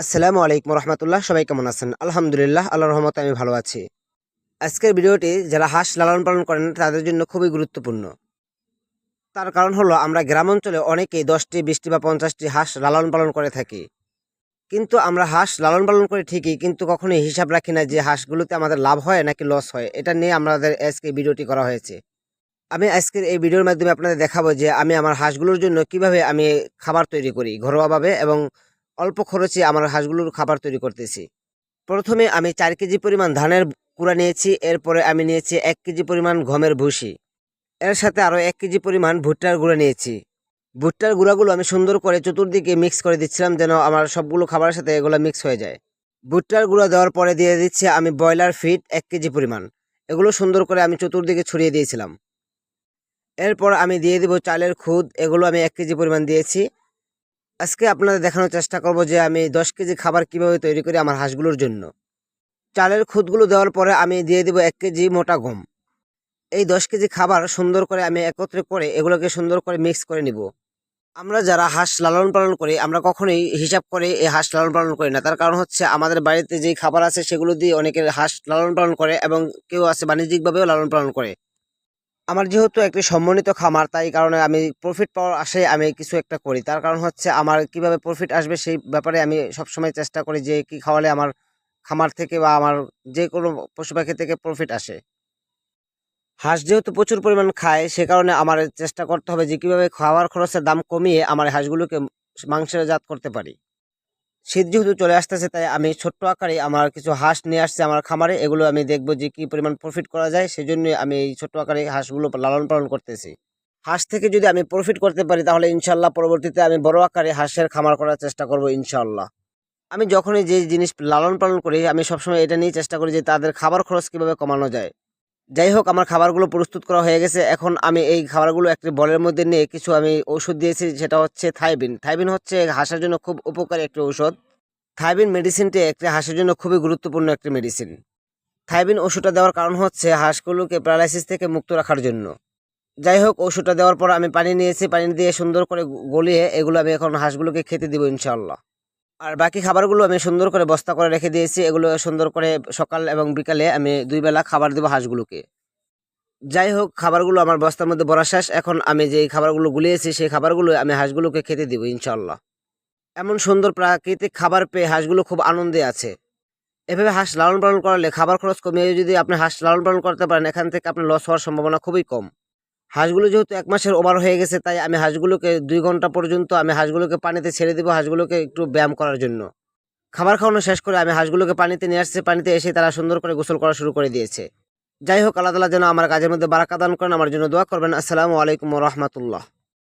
আসসালামু আলাইকুম রহমতুল্লাহ, সবাই কেমন আছেন? আলহামদুলিল্লাহ আল্লাহ রহমত আমি ভালো আছি। আজকের ভিডিওটি যারা হাঁস লালন পালন করেন, তাদের জন্য খুবই গুরুত্বপূর্ণ। তার কারণ হলো, আমরা গ্রাম অঞ্চলে অনেকেই দশটি, বিশটি বা পঞ্চাশটি হাঁস লালন পালন করে থাকি। কিন্তু আমরা হাঁস লালন পালন করে ঠিকই, কিন্তু কখনোই হিসাব রাখি না যে হাঁসগুলোতে আমাদের লাভ হয় নাকি লস হয়। এটা নিয়ে আমাদের আজকে ভিডিওটি করা হয়েছে। আমি আজকের এই ভিডিওর মাধ্যমে আপনাদের দেখাবো যে আমি আমার হাঁসগুলোর জন্য কীভাবে আমি খাবার তৈরি করি ঘরোয়াভাবে এবং অল্প খরচে আমার হাঁসগুলোর খাবার তৈরি করতেছি। প্রথমে আমি চার কেজি পরিমাণ ধানের কুড়া নিয়েছি, এরপরে আমি নিয়েছি এক কেজি পরিমাণ গমের ভুসি। এর সাথে আরও এক কেজি পরিমাণ ভুট্টার গুঁড়া নিয়েছি। ভুট্টার গুঁড়াগুলো আমি সুন্দর করে চতুর্দিকে মিক্স করে দিচ্ছিলাম যেন আমার সবগুলো খাবারের সাথে এগুলো মিক্স হয়ে যায়। ভুট্টার গুঁড়া দেওয়ার পরে দিয়ে দিচ্ছি আমি ব্রয়লার ফিট এক কেজি পরিমাণ। এগুলো সুন্দর করে আমি চতুর্দিকে ছড়িয়ে দিয়েছিলাম। এরপর আমি দিয়ে দিব চালের খুদ, এগুলো আমি এক কেজি পরিমাণ দিয়েছি। আজকে আপনাদের দেখানোর চেষ্টা করব যে আমি দশ কেজি খাবার কীভাবে তৈরি করি আমার হাঁসগুলোর জন্য। চালের খুদগুলো দেওয়ার পরে আমি দিয়ে দিব এক কেজি মোটা গম। এই দশ কেজি খাবার সুন্দর করে আমি একত্রে করে এগুলোকে সুন্দর করে মিক্স করে নিব। আমরা যারা হাঁস লালন পালন করি, আমরা কখনোই হিসাব করে এই হাঁস লালন পালন করি না। তার কারণ হচ্ছে আমাদের বাড়িতে যেই খাবার আছে সেগুলো দিয়ে অনেকের হাঁস লালন পালন করে এবং কেউ আছে বাণিজ্যিকভাবেও লালন পালন করে। আমার যেহেতু একটি সম্মানিত খামার, তাই কারণে আমি প্রফিট পাওয়ার আশায় আমি কিছু একটা করি। তার কারণ হচ্ছে আমার কীভাবে প্রফিট আসবে সেই ব্যাপারে আমি সবসময় চেষ্টা করি যে কি খাওয়ালে আমার খামার থেকে বা আমার যে কোনো পশু পাখি থেকে প্রফিট আসে। হাঁস যেহেতু প্রচুর পরিমাণ খায়, সে কারণে আমার চেষ্টা করতে হবে যে কীভাবে খাওয়ার খরচের দাম কমিয়ে আমার হাঁসগুলোকে মাংসের জাত করতে পারি। শীত যেহেতু চলে আসতেছে, তাই আমি ছোট্ট আকারে আমার কিছু হাঁস নিয়ে আসছে আমার খামারে। এগুলো আমি দেখব যে কী পরিমাণ প্রফিট করা যায় সেই জন্য আমি এই ছোট্ট আকারে হাঁসগুলো লালন পালন করতেছি। হাঁস থেকে যদি আমি প্রফিট করতে পারি, তাহলে ইনশাল্লাহ পরবর্তীতে আমি বড় আকারে হাঁসের খামার করার চেষ্টা করব ইনশাল্লাহ আমি যখনই যে জিনিস লালন পালন করি, আমি সবসময় এটা নিয়ে চেষ্টা করি যে তাদের খাবার খরচ কীভাবে কমানো যায়। যাই হোক আমার খাবারগুলো প্রস্তুত করা হয়ে গেছে। এখন আমি এই খাবারগুলো একটি বলের মধ্যে নিয়ে কিছু আমি ওষুধ দিয়েছি, সেটা হচ্ছে থাইবিন। থাইবিন হচ্ছে হাঁসের জন্য খুব উপকারী একটি ঔষধ। থাইবিন মেডিসিনটি একটি হাঁসের জন্য খুবই গুরুত্বপূর্ণ একটি মেডিসিন। থাইবিন ওষুধটা দেওয়ার কারণ হচ্ছে হাঁসগুলোকে প্যারালাইসিস থেকে মুক্ত রাখার জন্য। যাই হোক ওষুধটা দেওয়ার পর আমি পানি নিয়েছি, পানি দিয়ে সুন্দর করে গলিয়ে এগুলো আমি এখন হাঁসগুলোকে খেতে দিব ইনশাল্লাহ আর বাকি খাবারগুলো আমি সুন্দর করে বস্তা করে রেখে দিয়েছি। এগুলো সুন্দর করে সকাল এবং বিকালে আমি দুই বেলা খাবার দেবো হাঁসগুলোকে। যাই হোক, খাবারগুলো আমার বস্তার মধ্যে ভরা শেষ। এখন আমি যে খাবারগুলো গুলিয়েছি, সেই খাবারগুলো আমি হাঁসগুলোকে খেতে দিব ইনশাল্লাহ এমন সুন্দর প্রাকৃতিক খাবার পেয়ে হাঁসগুলো খুব আনন্দে আছে। এভাবে হাঁস লালন পালন করলে খাবার খরচ কমিয়ে যদি আপনি হাঁস লালন পালন করতে পারেন, এখান থেকে আপনার লস হওয়ার সম্ভাবনা খুবই কম। হাঁসগুলো যেহেতু এক মাসের ওভার হয়ে গেছে, তাই আমি হাঁসগুলোকে দুই ঘণ্টা পর্যন্ত আমি হাঁসগুলোকে পানিতে ছেড়ে দেবো হাঁসগুলোকে একটু ব্যায়াম করার জন্য। খাবার খাওয়ানো শেষ করে আমি হাঁসগুলোকে পানিতে নিয়ে আসছে, পানিতে এসে তারা সুন্দর করে গোসল করা শুরু করে দিয়েছে। যাই হোক, আল্লাহ তালা যেন আমার কাজের মধ্যে বারাকা দান করেন, আমার জন্য দোয়া করবেন। আসসালামু আলাইকুম রহমতুল্লাহ।